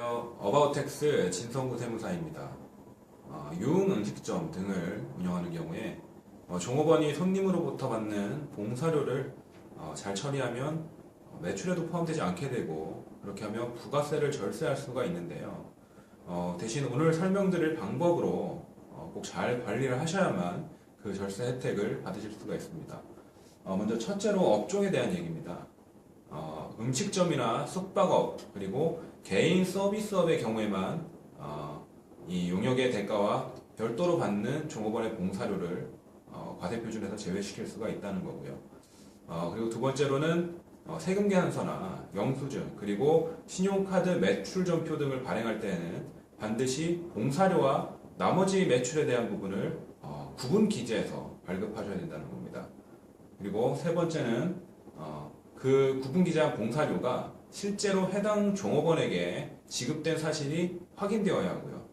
안녕하세요. 어바웃텍스 진성구 세무사입니다. 어, 유흥 음식점 등을 운영하는 경우에 어, 종업원이 손님으로부터 받는 봉사료를 어, 잘 처리하면 어, 매출에도 포함되지 않게 되고 그렇게 하면 부가세를 절세할 수가 있는데요. 어, 대신 오늘 설명드릴 방법으로 어, 꼭잘 관리를 하셔야만 그 절세 혜택을 받으실 수가 있습니다. 어, 먼저 첫째로 업종에 대한 얘기입니다. 어, 음식점이나 숙박업 그리고 개인 서비스업의 경우에만 어, 이 용역의 대가와 별도로 받는 종업원의 봉사료를 어, 과세 표준에서 제외시킬 수가 있다는 거고요. 어, 그리고 두 번째로는 어, 세금 계산서나 영수증 그리고 신용카드 매출 전표 등을 발행할 때에는 반드시 봉사료와 나머지 매출에 대한 부분을 어, 구분 기재해서 발급하셔야 된다는 겁니다. 그리고 세 번째는 어, 그 구분 기재한 봉사료가 실제로 해당 종업원에게 지급된 사실이 확인되어야 하고요.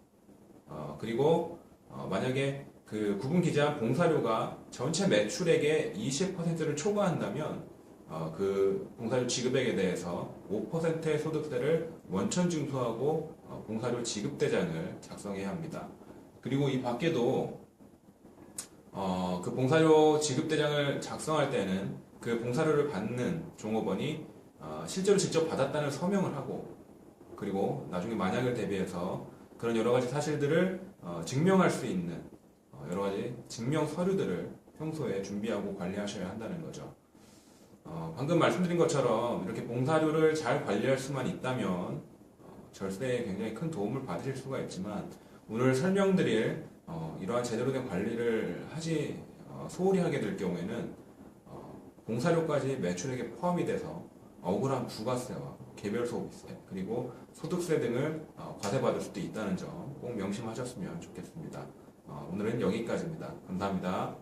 어, 그리고 어, 만약에 그 구분 기재한 봉사료가 전체 매출액의 20%를 초과한다면 어, 그 봉사료 지급액에 대해서 5%의 소득세를 원천 징수하고 어, 봉사료 지급 대장을 작성해야 합니다. 그리고 이 밖에도 어, 그 봉사료 지급 대장을 작성할 때는 그 봉사료를 받는 종업원이 어, 실제로 직접 받았다는 서명을 하고 그리고 나중에 만약을 대비해서 그런 여러 가지 사실들을 어, 증명할 수 있는 어, 여러 가지 증명 서류들을 평소에 준비하고 관리하셔야 한다는 거죠. 어, 방금 말씀드린 것처럼 이렇게 봉사료를 잘 관리할 수만 있다면 어, 절세에 굉장히 큰 도움을 받으실 수가 있지만 오늘 설명드릴 어, 이러한 제대로 된 관리를 하지 어, 소홀히 하게 될 경우에는 어, 봉사료까지 매출액에 포함이 돼서 억울한 부가세와 개별 소비세 그리고 소득세 등을 어, 과세받을 수도 있다는 점 꼭 명심하셨으면 좋겠습니다. 어, 오늘은 여기까지입니다. 감사합니다.